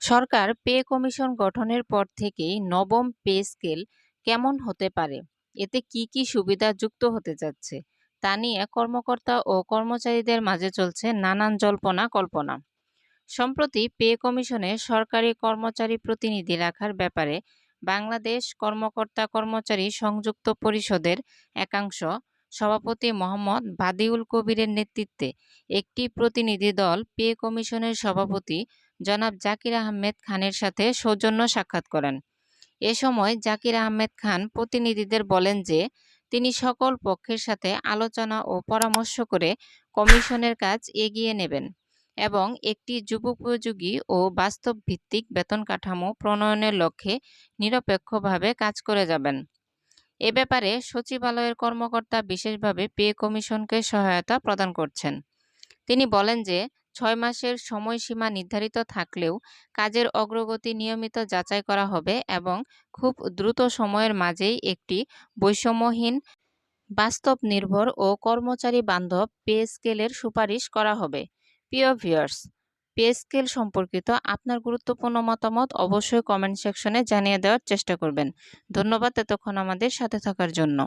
সরকার pay commission গঠনের পর থেকেই নবম পে স্কেল কেমন হতে পারে? এতে কি কি সুবিধা যুক্ত হতে যাচ্ছে? তা নিয়ে কর্মকর্তা ও কর্মচারীদের মাঝে চলছে নানান জল্পনা কল্পনা। সম্প্রতি পে কমিশনে সরকারি কর্মচারী প্রতিনিধি রাখার ব্যাপারে বাংলাদেশ কর্মকর্তা কর্মচারী সংযুক্ত পরিষদের একাংশ সভাপতি মোহাম্মদ বাদিউল কবিরের নেতৃত্বে একটি প্রতিনিধি দল পে কমিশনের সভাপতি জনাব জাকির আহমেদ খানের সাথে সৌজন্য সাক্ষাৎ করেন। এ সময় জাকির আহমেদ খান প্রতিনিধিদের বলেন যে, তিনি সকল পক্ষের সাথে আলোচনা ও পরামর্শ করে কমিশনের কাজ এগিয়ে নেবেন এবং একটি যুগোপযোগী ও বাস্তব ভিত্তিক বেতন কাঠামো প্রণয়নের লক্ষ্যে নিরপেক্ষভাবে কাজ করে যাবেন। এ ব্যাপারে সচিবালয়ের কর্মকর্তা বিশেষভাবে পে কমিশনকে সহায়তা প্রদান করছেন। তিনি বলেন যে, ছয় মাসের সময়সীমা নির্ধারিত থাকলেও কাজের অগ্রগতি নিয়মিত যাচাই করা হবে এবং খুব দ্রুত সময়ের মাঝেই একটি বৈষম্যহীন বাস্তব নির্ভর ও কর্মচারী বান্ধব পে স্কেলের সুপারিশ করা হবে। প্রিয় ভিউয়ার্স পে স্কেল সম্পর্কিত আপনার গুরুত্বপূর্ণ মতামত অবশ্যই কমেন্ট সেকশনে জানিয়ে দেওয়ার চেষ্টা করবেন। ধন্যবাদ এতক্ষণ আমাদের সাথে থাকার জন্য।